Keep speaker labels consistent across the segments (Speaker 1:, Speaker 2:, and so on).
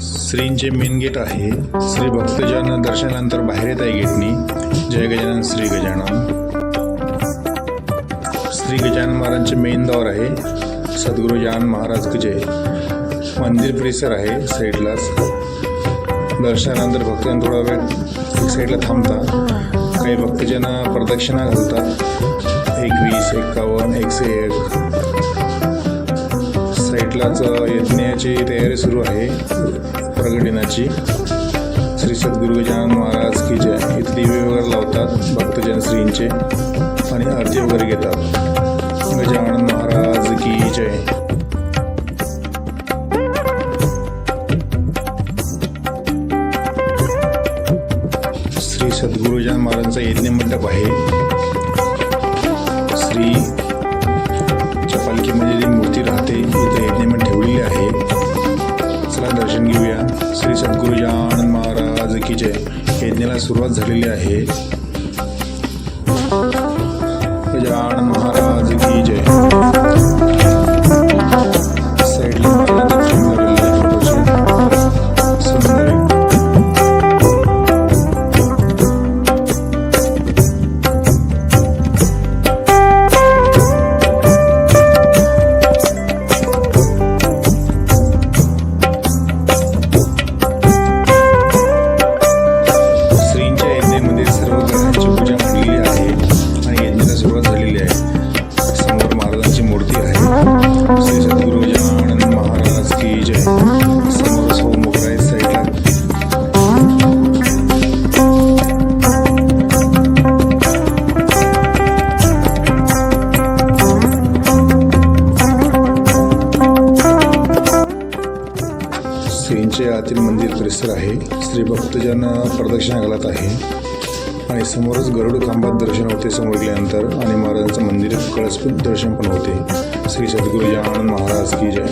Speaker 1: श्रींचे main gate आहे. श्री भक्तजन दर्शनानंतर बाहेर येत आहे गेटनी. जय गजानन श्री गजानन. श्री गजानन महाराजांचे मेन दौर आहे. सद्गुरू जान महाराज की जय. मंदिर परिसर आहे साईडलाच दर्शनानंतर भक्तजन थोडा वेळ एक साईडला थांबतात. काही भक्तजन प्रदक्षिणा घालतात. एकवीस एक्कावन्न एकशे एक. साईडलाच यज्ञाची तयारी सुरू आहे. प्रगटिनाची. श्री सद्गुरू गजानन महाराज की जय. इथे दिवे वगैरे लावतात भक्तजन श्रींचे आणि आरती वगैरे घेतात. गजानन महाराज की जय. श्री सद्गुरुजान महाराजांचा यज्ञ मंडप आहे. श्री दर्शन श्री सद्गुरू जानन महाराज की जय. यज्ञाला सुरुवात झालेली आहे. गजानन श्रींचे मंदिर परिसर आहे. श्री भक्तजन प्रदक्षिणा घालत आहे. आणि समोरच गरुड खांबात दर्शन होते समोर गेल्यानंतर. आणि महाराजांचं मंदिर कळस पण दर्शन पण होते. श्री सद्गुरु जानन महाराज की जय.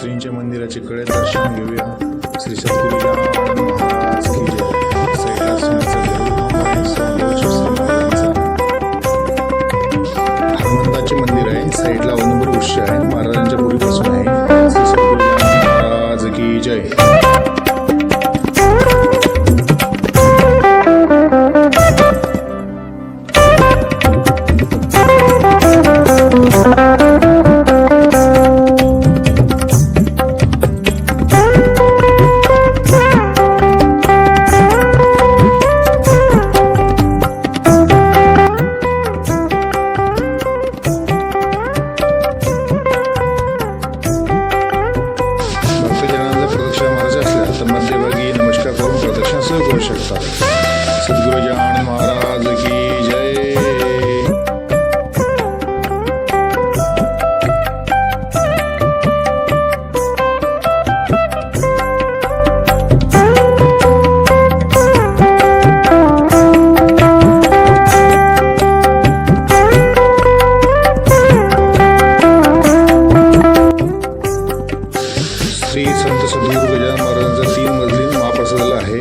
Speaker 1: श्रींच्या मंदिराचे कळे दर्शन घेऊया. श्री सद्गुरू महाराजांचे मंदिर आहे. साईडला अवनंबर वृक्ष आहे. महाराजांच्या पूर्वीपासून. सहज करू शकता सद्गुरू जान महाराज की जय श्री संत सद्गुरू तीन मजली महाप्रसादाला गजानन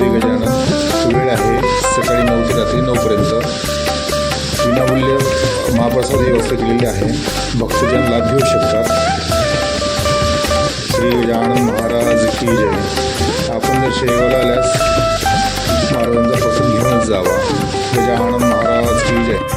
Speaker 1: श्री गजानन वेळ आहे. सकाळी नऊ ते रात्री नऊपर्यंत विनामूल्य महाप्रसाद व्यवस्था केलेली आहे. भक्तजन लाभ घेऊ शकतात. श्री गजानन महाराज की जय. आपण जर शेगावला आल्यास महाराजांचा प्रसाद घेऊनच जावा. गजानन